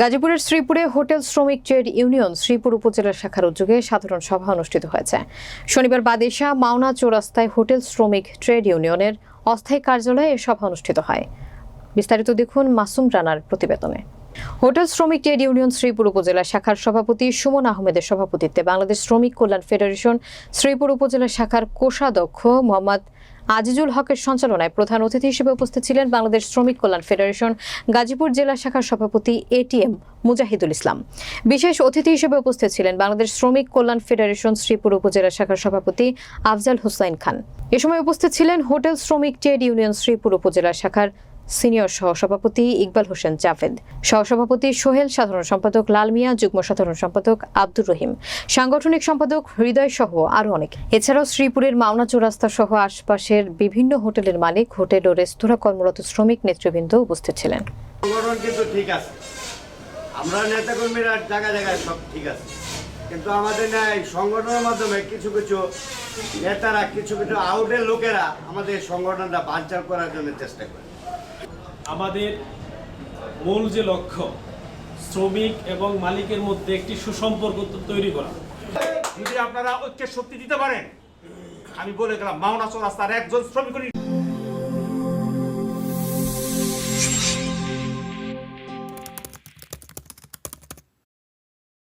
গাজীপুরের শ্রীপুরে হোটেল শ্রমিক ট্রেড ইউনিয়ন শ্রীপুর উপজেলা শাখার উদ্যোগে সাধারণ সভা অনুষ্ঠিত হয়েছে। শনিবার বাদেশা, মাওনা চৌরাস্তায় হোটেল শ্রমিক ট্রেড ইউনিয়নের অস্থায়ী কার্যালয়ে সভা অনুষ্ঠিত হয়। বিস্তারিত দেখুন মাসুম রানার প্রতিবেদনে। হোটেল শ্রমিক ট্রেড ইউনিয়ন শ্রীপুর উপজেলা শাখার সভাপতি সুমন আহমেদের সভাপতিত্বে বাংলাদেশ শ্রমিক কল্যাণ ফেডারেশন শ্রীপুর উপজেলা শাখার কোষাধ্যক্ষ মোহাম্মদ আজিজুল হকের সঞ্চালনায় প্রধান অতিথি হিসেবে উপস্থিত ছিলেন বাংলাদেশ শ্রমিক কল্যাণ ফেডারেশন, গাজীপুর জেলা শাখার সভাপতি এটিএম মুজাহিদুল ইসলাম। বিশেষ অতিথি হিসেবে উপস্থিত ছিলেন বাংলাদেশ শ্রমিক কল্যাণ ফেডারেশন শ্রীপুর উপজেলা শাখার সভাপতি আফজাল হুসাইন খান। এ সময় উপস্থিত ছিলেন হোটেল শ্রমিক ট্রেড ইউনিয়ন শ্রীপুর উপজেলা শাখার সিনিয়র সহসভাপতি ইকবাল হোসেন জাভেদ। সহসভাপতি সোহেল সাধারণ সম্পাদক লাল মিয়া, যুগ্ম সাধারণ সম্পাদক আব্দুর রহিম। সাংগঠনিক সম্পাদক হৃদয় সহ আরও অনেক। এছাড়াও শ্রীপুরের মাওনা চৌরাস্তা সহ আশপাশের বিভিন্ন হোটেলের মালিক, হোটেল ও রেস্তোরাঁ কর্মরত শ্রমিক নেতৃবৃন্দ উপস্থিত ছিলেন। কিন্তু ঠিক আছে। জায়গায় জায়গায় সব ঠিক আছে। কিন্তু আমাদের না সংগঠনের মাধ্যমে কিছু কিছু নেতারা, কিছু কিছু আউটের লোকেরা আমাদের সংগঠনটা বাঞ্চার করার জন্য চেষ্টা করে। আমাদের মূল যে লক্ষ্য, শ্রমিক এবং মালিকের মধ্যে একটি সুসম্পর্ক তৈরি করা। যদি আপনারা ঐক্যের শক্তি দিতে পারেন, আমি বলে গেলাম, মাওনা চৌরাস্তার একজন শ্রমিক